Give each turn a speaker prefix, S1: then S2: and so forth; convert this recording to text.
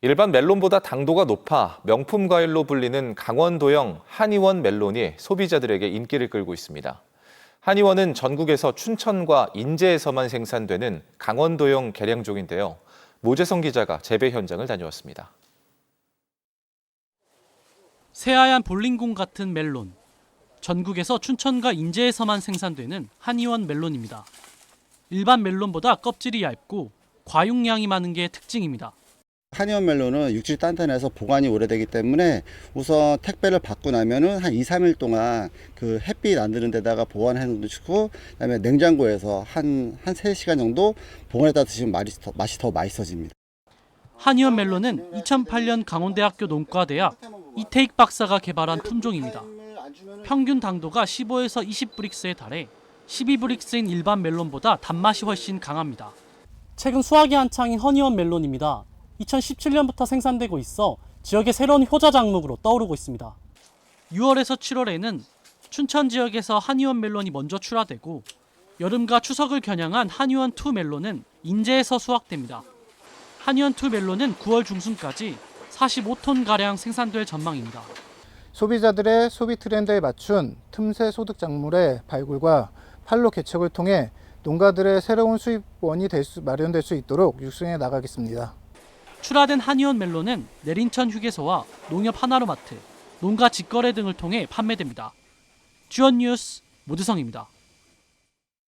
S1: 일반 멜론보다 당도가 높아 명품 과일로 불리는 강원도형 한의원 멜론이 소비자들에게 인기를 끌고 있습니다. 한의원은 전국에서 춘천과 인제에서만 생산되는 강원도형 개량종인데요. 모재성 기자가 재배 현장을 다녀왔습니다.
S2: 새하얀 볼링공 같은 멜론. 전국에서 춘천과 인제에서만 생산되는 한의원 멜론입니다. 일반 멜론보다 껍질이 얇고 과육량이 많은 게 특징입니다.
S3: 한의원 멜론은 육질이 단단해서 보관이 오래되기 때문에 우선 택배를 받고 나면은 한 2, 3일 동안 그 햇빛 안 드는 데다가 보관해 놓고 그다음에 냉장고에서 한, 한 3시간 정도 보관했다 드시면 맛이 더, 맛이 더 맛있어집니다.
S2: 한의원 멜론은 2008년 강원대학교 농과대학 이태익 박사가 개발한 품종입니다. 평균 당도가 15에서 20브릭스에 달해 12브릭스인 일반 멜론보다 단맛이 훨씬 강합니다. 최근 수확이 한창인 허니원 멜론입니다. 2017년부터 생산되고 있어 지역의 새로운 효자 작물로 떠오르고 있습니다. 6월에서 7월에는 춘천 지역에서 한의원 멜론이 먼저 출하되고 여름과 추석을 겨냥한 한의원 투 멜론은 인제에서 수확됩니다. 한의원 투 멜론은 9월 중순까지 45톤 가량 생산될 전망입니다.
S4: 소비자들의 소비 트렌드에 맞춘 틈새 소득 작물의 발굴과 판로 개척을 통해 농가들의 새로운 수입원이 될 수, 마련될 수 있도록 육성해 나가겠습니다.
S2: 출하된 한의원 멜론은 내린천 휴게소와 농협 하나로마트, 농가 직거래 등을 통해 판매됩니다. 주연 뉴스 모두성입니다.